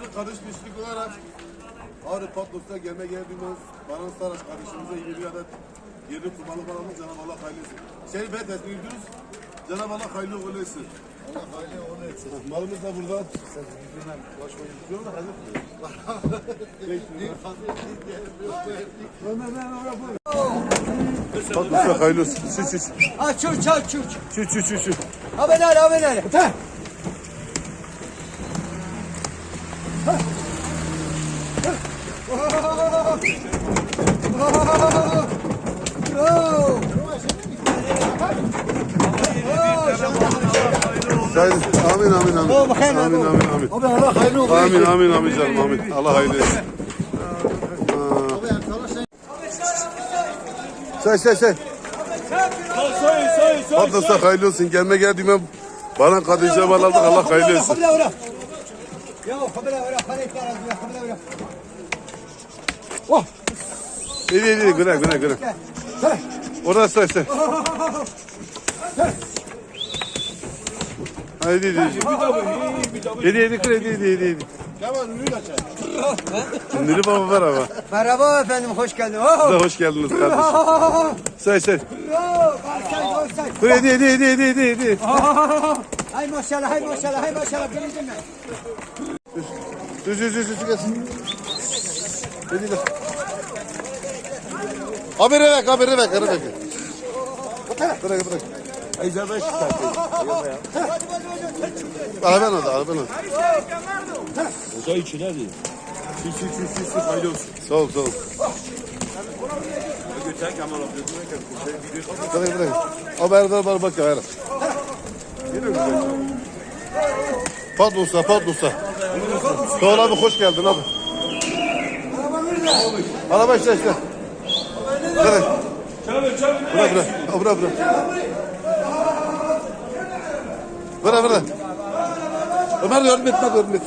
Değerli kardeş olarak Ağrı Patlos'ta gelme geldiğimiz Baran Saraç kardeşimize 20 adet yerli kurbanlık alalım Cenab-ı Allah hayırlı etsin. Seni ben teslim ediyoruz. Cenab-ı Allah hayırlı uğurlu etsin. Allah hayırlı uğurlu etsin. Malımız da burada. Sen bilmem. Baş Yok da hazır. Patlos'ta hayırlı olsun. Şu şu. Ha çuç çuç çuç. Şu şu şu şu. Ha ben Sayın, amin amin amin. Oh, Amin oh. amin amin. Abi Allah hayırlı uğurlu Amin amin amin canım amin. Allah hayırlı etsin. Say say say. Patlasa hayırlı olsun. Gelme geldiğime bana kadınca mal aldık. Allah hayırlı etsin. Oh. İyi iyi iyi. Güne güne güne. Orada say say. Haydi iyi iyi. Yedi kır yedi yedi yedi. yedi. Nuri baba ama. Merhaba efendim hoş geldin. Oh. Size hoş geldiniz kardeşim. Say say. Yedi yedi yedi yedi yedi. yedi. Hay maşallah, hay maşallah, hay maşallah. Düz düz düz düz gelsin. Hadi lan. Haberi ver, haberi ver, haberi ver. Bırak, bırak. Araban orada, araban orada. Oda içine değil. Şu, şu, şu, şu, şu, haydi olsun. Sağ ol, sağ ol. Bırak, bırak. Haber ver, bana bak ya, ver. Patlusa, patlusa. Doğru abi, hoş geldin abi. Araba işte işte. Bırak. Bırak, bırak. Bırak, bırak. Bırak, bırak. Ömer yardım et, yardım et.